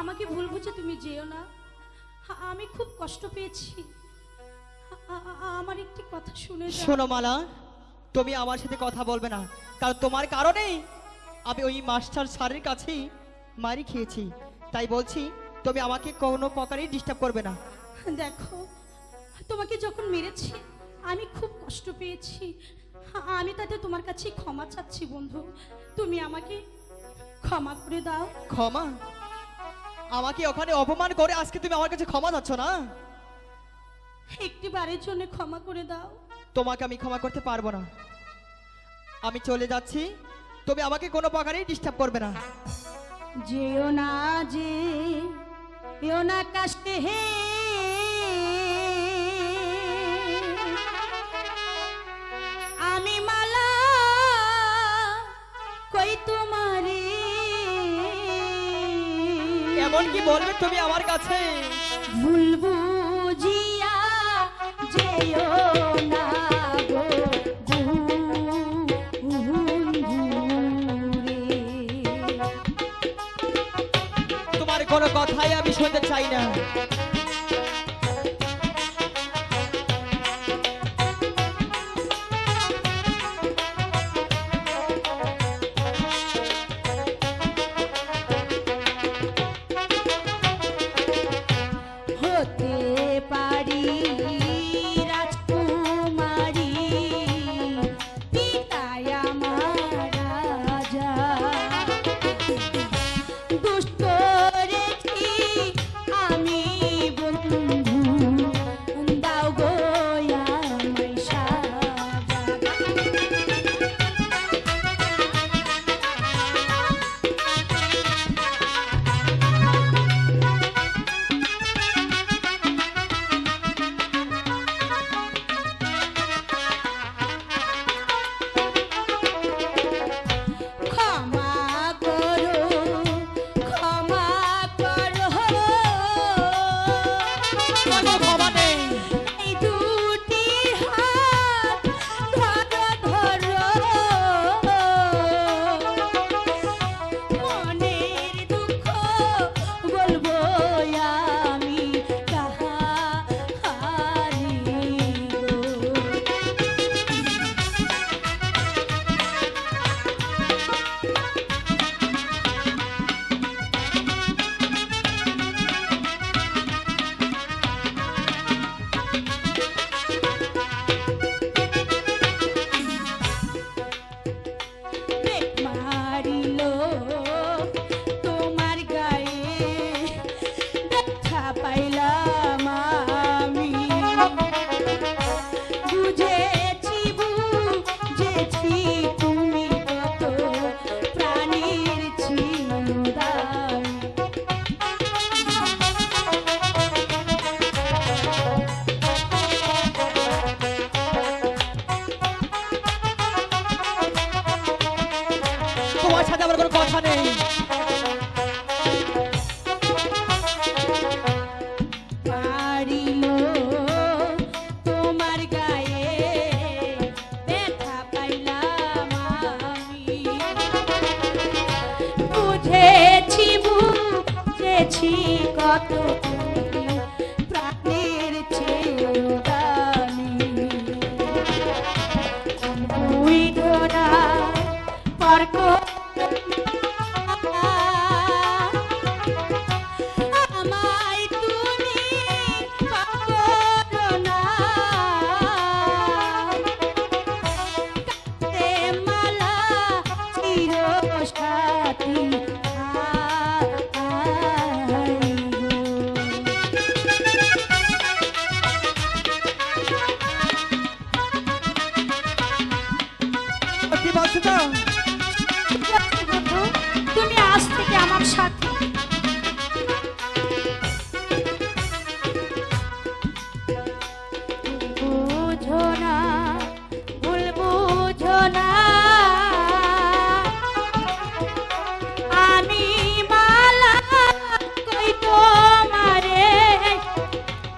আমাকে ভুল বুঝে তুমি যেও না। আমি খুব কষ্ট পেয়েছি। আমার একটি কথা শুনে শোনো মালা তুমি আমার সাথে কথা বলবে না। কারণ তোমার কারণেই আমি ওই মাস্টার স্যারের কাছেই মারি খেয়েছি। তাই বলছি তুমি আমাকে কোনো প্রকারেই ডিস্টার্ব করবে না। দেখো তোমাকে যখন মেরেছি আমি খুব কষ্ট পেয়েছি। আমি তাতে তোমার কাছে ক্ষমা চাচ্ছি বন্ধু। তুমি আমাকে ক্ষমা করে দাও। ক্ষমা? আমাকে ওখানে অপমান করে আজকে তুমি আমার কাছে ক্ষমা চাচ্ছ না? একটি বারের জন্য ক্ষমা করে দাও। তোমাকে আমি ক্ষমা করতে পারব না। আমি চলে যাচ্ছি। তুমি আমাকে কোনো প্রকারেই ডিস্টার্ব করবে না। যেও না যে না কাশতে হে এমন কি বলবে তুমি আমার কাছে? যেও না তোমার কোনো কথাই আমি শুনতে চাই না। আমার কোনো কথা নেই। কত